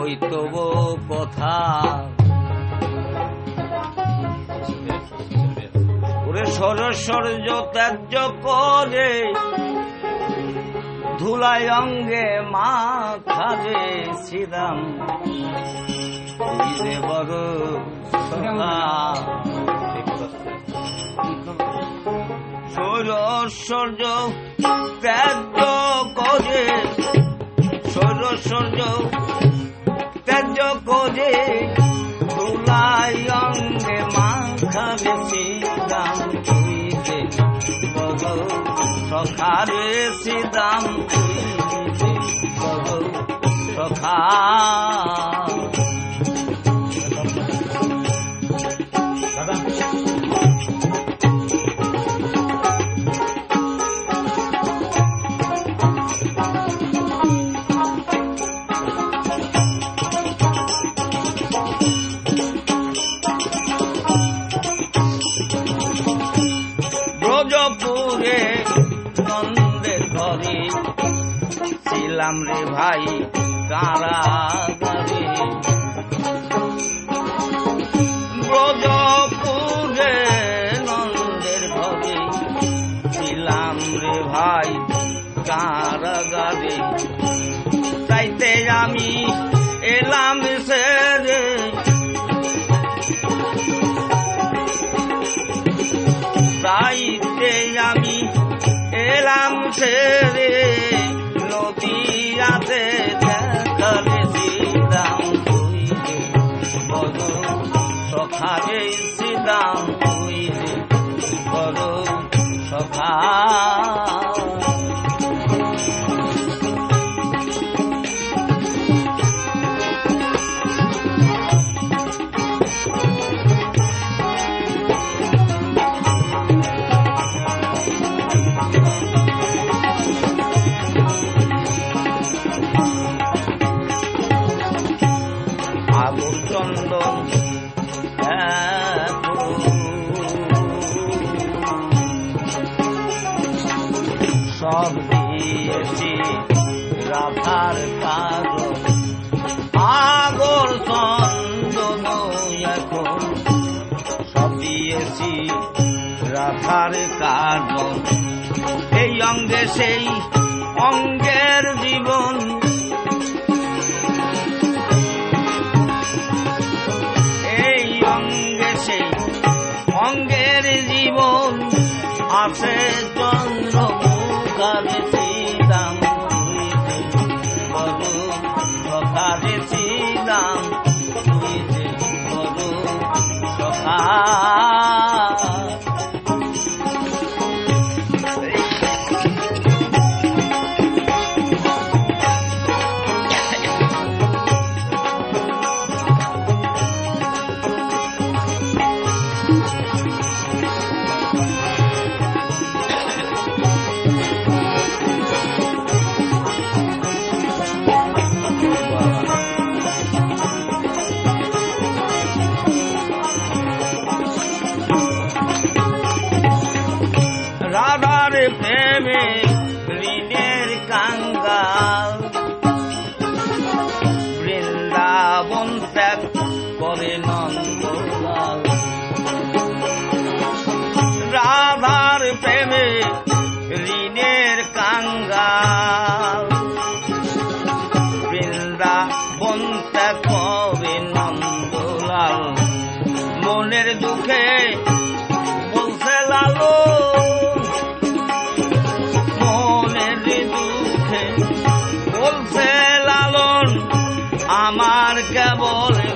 ওই কথা। ওরে সরস্বর্য ত্যায্য করে ধুলাই অঙ্গে মাথারে শ্রীরাম বড় সৌরস্বর্য ত্যায্য শ্রীরাম তুইতে বড় সখারে শ্রীরাম তুইতে বড় সখা ছিলাম রে ভাই, কারাগারে। ব্রজপুরে নন্দের ঘরে ছিলাম রে ভাই, কারাগারে। তাইতে আমি এলাম সে রে। তাইতে নদীয়াতে দেখালে শ্রীরাম হইলে বড় সখারে শ্রীরাম তুই বড় সখা সব দিয়েছি রাধার কাগজ আগর চন্দন রাধার এই অঙ্গে সেই অঙ্গের জীবন। এই অঙ্গে সেই অঙ্গের জীবন আছে চন্দ্র মুখারে শ্রীরাম হইতে বড় সখারে রাধার প্রেমে ঋণের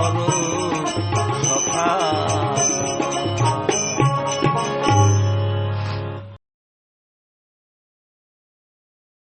করো